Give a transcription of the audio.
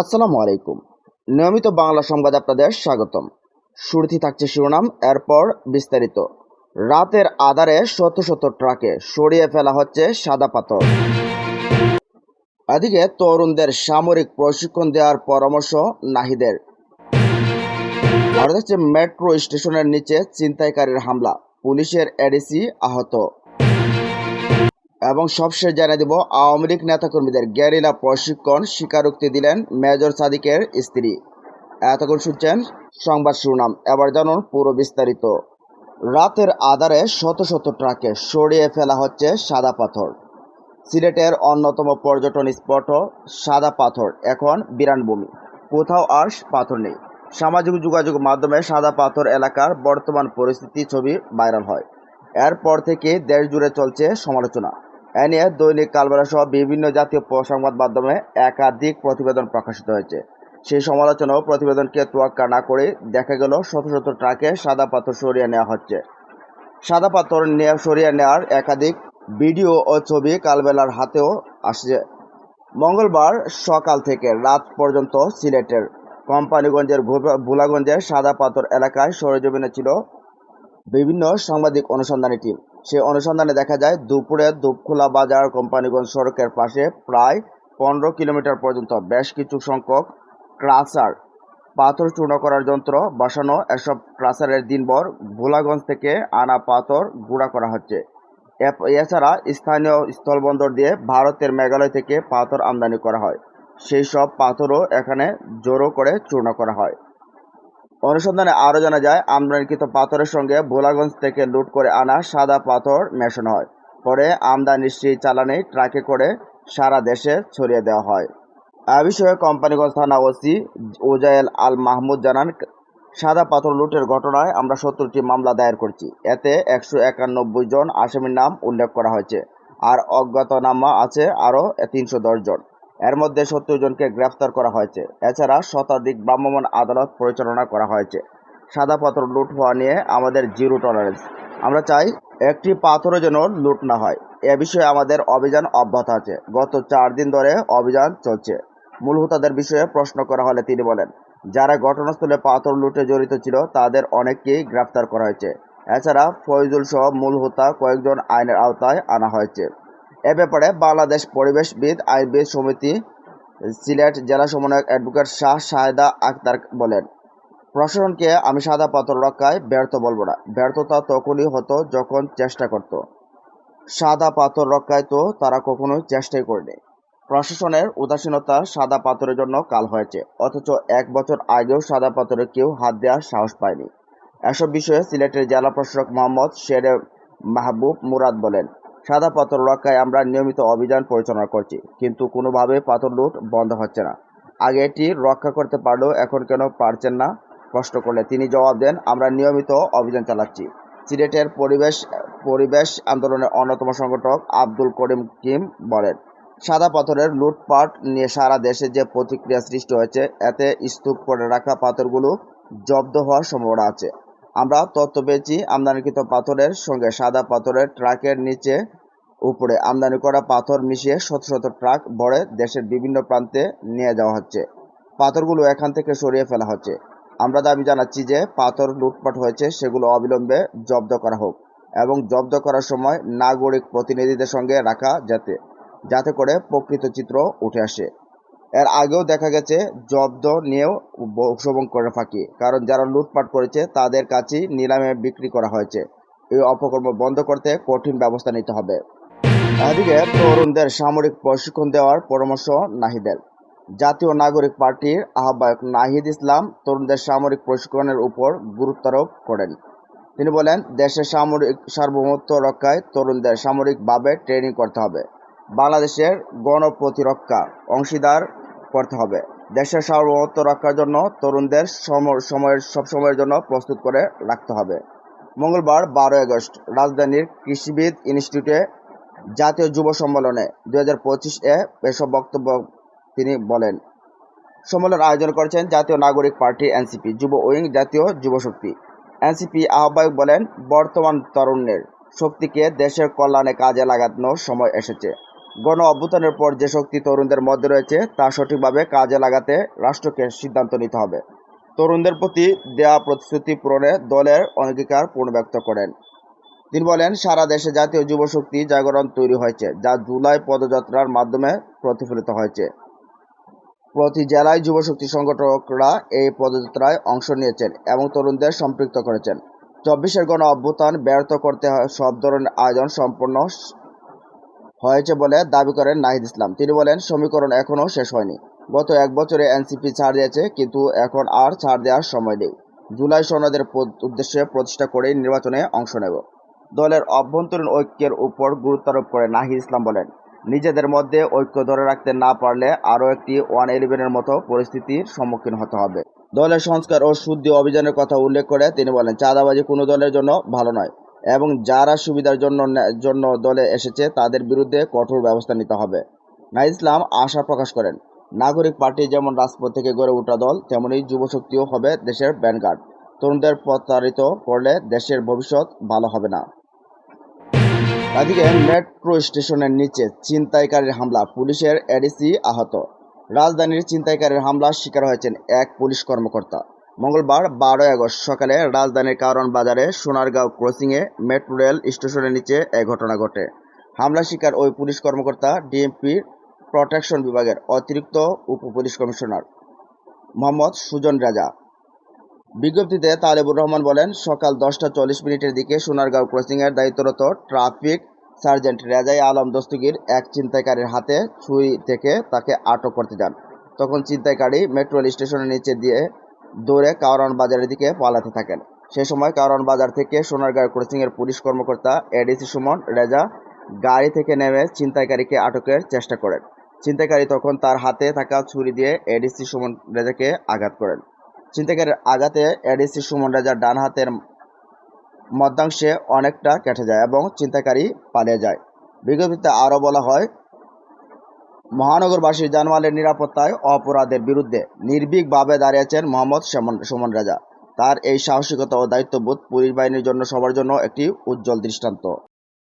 আসসালামু আলাইকুম। নিয়মিত বাংলা সংবাদ আপনাদের স্বাগতম। শুরুতে থাকছে শিরোনাম, এরপর বিস্তারিত। রাতের আধারে শত শত ট্রাকে সরিয়ে ফেলা হচ্ছে সাদা পাথর। এদিকে তরুণদের সামরিক প্রশিক্ষণ দেওয়ার পরামর্শ নাহিদের। মেট্রো স্টেশনের নিচে ছিনতাইকারীর হামলা, পুলিশের এডিসি আহত। এবং সবশেষ জানিয়ে দেব, আওয়ামী লীগ নেতাকর্মীদের গ্যারিলা প্রশিক্ষণ স্বীকারোক্তি দিলেন মেজর সাদিকের স্ত্রী। এতক্ষণ শুনছেন সংবাদ শিরোনাম। এবার জানুন পুরো বিস্তারিত। রাতের আধারে শত শত ট্রাকে সরিয়ে ফেলা হচ্ছে সাদা পাথর। সিলেটের অন্যতম পর্যটন স্পট সাদা পাথর, এখন বিরানভূমি। কোথাও আর পাথর নেই। সামাজিক যোগাযোগ মাধ্যমে সাদা পাথর এলাকার বর্তমান পরিস্থিতি ছবি ভাইরাল হয়। এরপর থেকে দেশ জুড়ে চলছে সমালোচনা। নিয়ে দৈনিক কালবেলা সহ বিভিন্ন জাতীয় সংবাদ মাধ্যমে একাধিক প্রতিবেদন প্রকাশিত হয়েছে। সেই সমালোচনা ও প্রতিবেদনকে তোয়াক্কা না করে দেখা গেল শত শত ট্রাকে সাদা পাথর সরিয়ে নেওয়া হচ্ছে। সাদা পাথর নিয়ে সরিয়ে নেওয়ার একাধিক ভিডিও ও ছবি কালবেলার হাতেও আসছে। মঙ্গলবার সকাল থেকে রাত পর্যন্ত সিলেটের কোম্পানিগঞ্জের ভোলাগঞ্জের সাদা পাথর এলাকায় সরেজমিনে ছিল বিভিন্ন সাংবাদিক অনুসন্ধানী টিম। সেই অনুসন্ধানে দেখা যায়, দুপুরে দুপখোলা বাজার কোম্পানিগঞ্জ সড়কের পাশে প্রায় পনেরো কিলোমিটার পর্যন্ত বেশ কিছু সংখ্যক ক্রাসার, পাথর চূর্ণ করার যন্ত্র বসানো, এসব ক্রাসারের দিনভর ভোলাগঞ্জ থেকে আনা পাথর গুঁড়া করা হচ্ছে। এছাড়া স্থানীয় স্থলবন্দর দিয়ে ভারতের মেঘালয় থেকে পাথর আমদানি করা হয়। সেই সব পাথরও এখানে জড়ো করে চূর্ণ করা হয়। অনুসন্ধানে আরও জানা যায়, আমদানিকৃত পাথরের সঙ্গে ভোলাগঞ্জ থেকে লুট করে আনা সাদা পাথর মেশানো হয়। পরে আমদানির সেই চালানে ট্রাকে করে সারা দেশে ছড়িয়ে দেওয়া হয়। এ বিষয়ে কোম্পানিগঞ্জ থানা ওসি ওজায়েল আল মাহমুদ জানান, সাদা পাথর লুটের ঘটনায় আমরা সত্তরটি মামলা দায়ের করছি। এতে একশো একানব্বই জন আসামির নাম উল্লেখ করা হয়েছে। আর অজ্ঞাতনামা আছে আরও তিনশো দশ জন। এর মধ্যে সত্তর জনকে গ্রেফতার করা হয়েছে। এছাড়া শতাধিক ভ্রাম্যমাণ আদালত পরিচালনা করা হয়েছে। সাদা পাথর লুট হওয়া নিয়ে আমাদের জিরো টলারেন্স। আমরা চাই একটি পাথরও যেন লুট না হয়। এ বিষয়ে আমাদের অভিযান অব্যাহত আছে। গত চার দিন ধরে অভিযান চলছে। মূল হোতাদের বিষয়ে প্রশ্ন করা হলে তিনি বলেন, যারা ঘটনাস্থলে পাথর লুটে জড়িত ছিল, তাদের অনেককেই গ্রেফতার করা হয়েছে। এছাড়া ফয়জুল সহ মূল হোতা কয়েকজন আইনের আওতায় আনা হয়েছে। এ ব্যাপারে বাংলাদেশ পরিবেশবিদ আইনবিদ সমিতি সিলেট জেলা সমন্বয়ক অ্যাডভোকেট শাহ শাহেদা আক্তার বলেন, প্রশাসনকে আমি সাদা পাথর রক্ষায় ব্যর্থ বলব না। ব্যর্থতা তখনই হতো যখন চেষ্টা করত। সাদা পাথর রক্ষায় তো তারা কখনোই চেষ্টাই করেনি। প্রশাসনের উদাসীনতা সাদা পাথরের জন্য কাল হয়েছে। অথচ এক বছর আগেও সাদা পাথরে কেউ হাত দেওয়ার সাহস পায়নি। এসব বিষয়ে সিলেটের জেলা প্রশাসক মোহাম্মদ শেরে মাহবুব মুরাদ বলেন সাদা পাথর রক্ষায় আমরা নিয়মিত অভিযান পরিচালনা করছি, কিন্তু কোনোভাবে পাথর লুট বন্ধ হচ্ছে না। আগে এটি রক্ষা করতে পারলেও এখন কেন পারছেন না? প্রশ্ন করলে তিনি জবাব দেন, আমরা নিয়মিত অভিযান চালাচ্ছি। সিলেটের পরিবেশ পরিবেশ আন্দোলনের অন্যতম সংগঠক আব্দুল করিম কিম বলেন সাদা পাথরের লুটপাট নিয়ে সারা দেশে যে প্রতিক্রিয়া সৃষ্টি হয়েছে, এতে স্তূপ করে রাখা পাথরগুলো জব্দ হওয়ার সম্ভাবনা আছে। আমরা তথ্য পেয়েছি, আমদানিকৃত পাথরের সঙ্গে সাদা পাথরের ট্রাকের নিচে উপরে আমদানি করা পাথর মিশিয়ে শত শত ট্রাক ভরে দেশের বিভিন্ন প্রান্তে নিয়ে যাওয়া হচ্ছে। পাথরগুলো এখান থেকে সরিয়ে ফেলা হচ্ছে। আমরা দাবি জানাচ্ছি যে পাথর লুটপাট হয়েছে সেগুলো অবিলম্বে জব্দ করা হোক এবং জব্দ করার সময় নাগরিক প্রতিনিধিদের সঙ্গে রাখা যাতে যাতে করে প্রকৃত চিত্র উঠে আসে। এর আগেও দেখা গেছে জব্দ নিয়েও শোভন করে ফাঁকি, কারণ যারা লুটপাট করেছে তাদের কাছেই নিলামে বিক্রি করা হয়েছে। এই অপকর্ম বন্ধ করতে কঠিন ব্যবস্থা নিতে হবে। এদিকে তরুণদের সামরিক প্রশিক্ষণ দেওয়ার পরামর্শ নাহিদের। জাতীয় নাগরিক পার্টির আহ্বায়ক নাহিদ ইসলাম তরুণদের সামরিক প্রশিক্ষণের উপর গুরুত্বারোপ করেন। তিনি বলেন, দেশের সামরিক সার্বভৌমত্ব রক্ষায় তরুণদের সামরিকভাবে ট্রেনিং করতে হবে। বাংলাদেশের গণপ্রতিরক্ষা অংশীদার করতে হবে। দেশের সার্বভৌমত্ব রক্ষার জন্য তরুণদের সম- সময়ের, সব সময়ের জন্য প্রস্তুত করে রাখতে হবে। মঙ্গলবার বারো আগস্ট রাজধানীর কৃষিবিদ ইনস্টিটিউটে জাতীয় যুব সম্মেলনে দুই হাজার পঁচিশ এ এসব বক্তব্য তিনি বলেন। সম্মেলন আয়োজন করেছেন জাতীয় নাগরিক পার্টি এনসিপি, যুব উইং, জাতীয় যুব শক্তি। এনসিপি আহ্বায়ক বলেন, বর্তমান তরুণের শক্তিকে দেশের কল্যাণে কাজে লাগানোর সময় এসেছে। গণ অভ্যুত্থানের পর যে শক্তি তরুণদের মধ্যে রয়েছে, তা সঠিকভাবে কাজে লাগাতে রাষ্ট্রকে সিদ্ধান্ত নিতে হবে। তরুণদের প্রতি দেয়া প্রতিশ্রুতি পূরণে দলের অঙ্গীকার পুনর্ব্যক্ত করেন। তিনি বলেন, সারা দেশে জাতীয় যুব শক্তি জাগরণ তৈরি হয়েছে, যা জুলাই পদযাত্রার মাধ্যমে প্রতিফলিত হয়েছে। প্রতি জেলায় যুবশক্তি সংগঠকরা এই পদযাত্রায় অংশ নিয়েছেন এবং তরুণদের সম্পৃক্ত করেছেন। চব্বিশের গণ অভ্যুত্থান ব্যর্থ করতে সব ধরনের আয়োজন সম্পন্ন হয়েছে বলে দাবি করেন নাহিদ ইসলাম। তিনি বলেন, সমীকরণ এখনও শেষ হয়নি। গত এক বছরে এনসিপি ছাড় দিয়েছে, কিন্তু এখন আর ছাড় দেওয়ার সময় নেই। জুলাই সনদের উদ্দেশ্যে প্রতিষ্ঠা করেই নির্বাচনে অংশ নেব। দলের অভ্যন্তরীণ ঐক্যের উপর গুরুত্ব আরোপ করে নাহিদ ইসলাম বলেন, নিজেদের মধ্যে ঐক্য ধরে রাখতে না পারলে আরও একটি ওয়ান ইলেভেনের মতো পরিস্থিতির সম্মুখীন হতে হবে। দলের সংস্কার ও শুদ্ধি অভিযানের কথা উল্লেখ করে তিনি বলেন, চাঁদাবাজি কোনো দলের জন্য ভালো নয় এবং যারা সুবিধার জন্য জন্য দলে এসেছে তাদের বিরুদ্ধে কঠোর ব্যবস্থা নিতে হবে। নাহিদ ইসলাম আশা প্রকাশ করেন, নাগরিক পার্টি যেমন রাজপথ থেকে গড়ে ওঠা দল, তেমনি যুবশক্তিও হবে দেশের ব্যানগার্ড। তরুণদের প্রতারিত করলে দেশের ভবিষ্যৎ ভালো হবে না। এদিকে মেট্রো স্টেশনের নিচে ছিনতাইকারীর হামলা, পুলিশের এডিসি আহত। রাজধানীর ছিনতাইকারীর হামলার শিকার হয়েছেন এক পুলিশ কর্মকর্তা। মঙ্গলবার বারোই আগস্ট সকালে রাজধানীর কারণ বাজারে সোনারগাঁও ক্রসিংয়ে মেট্রো রেল স্টেশনের নিচে এ ঘটনা ঘটে। হামলা শিকার ওই পুলিশ কর্মকর্তা ডিএমপির প্রোটেকশন বিভাগের অতিরিক্ত উপ পুলিশ কমিশনার মোহাম্মদ সুজন রাজা। বিজ্ঞপ্তিতে তালেবুর রহমান বলেন, সকাল দশটা চল্লিশ মিনিটের দিকে সোনারগাঁও ক্রসিংয়ের দায়িত্বরত ট্রাফিক সার্জেন্ট রেজাই আলম দস্তগীর এক ছিনতাইকারীর হাতে ছুরি থেকে তাকে আটক করতে যান। তখন ছিনতাইকারী মেট্রো রেল স্টেশনের নিচে দিয়ে দৌড়ে কাওরান বাজারের দিকে পালাতে থাকেন। সে সময় কাওরান বাজার থেকে সোনারগাঁও ক্রসিংয়ের পুলিশ কর্মকর্তা এডিসি সুমন রেজা গাড়ি থেকে নেমে ছিনতাইকারীকে আটকের চেষ্টা করেন। ছিনতাইকারী তখন তার হাতে থাকা ছুরি দিয়ে এডিসি সুমন রেজাকে আঘাত করেন। ছিনতাইকারীর আঘাতে এডিসি সুমন রাজার ডান হাতের মধ্যাংশে অনেকটা কেটে যায় এবং ছিনতাইকারী পালিয়ে যায়। বিজ্ঞপ্তিতে আরও বলা হয় মহানগরবাসীর জানমালের নিরাপত্তায় অপরাধের বিরুদ্ধে নির্ভীকভাবে দাঁড়িয়েছেন মোহাম্মদ সুমন সুমন রাজা। তার এই সাহসিকতা ও দায়িত্ববোধ পুলিশ বাহিনীর জন্য, সবার জন্য একটি উজ্জ্বল দৃষ্টান্ত।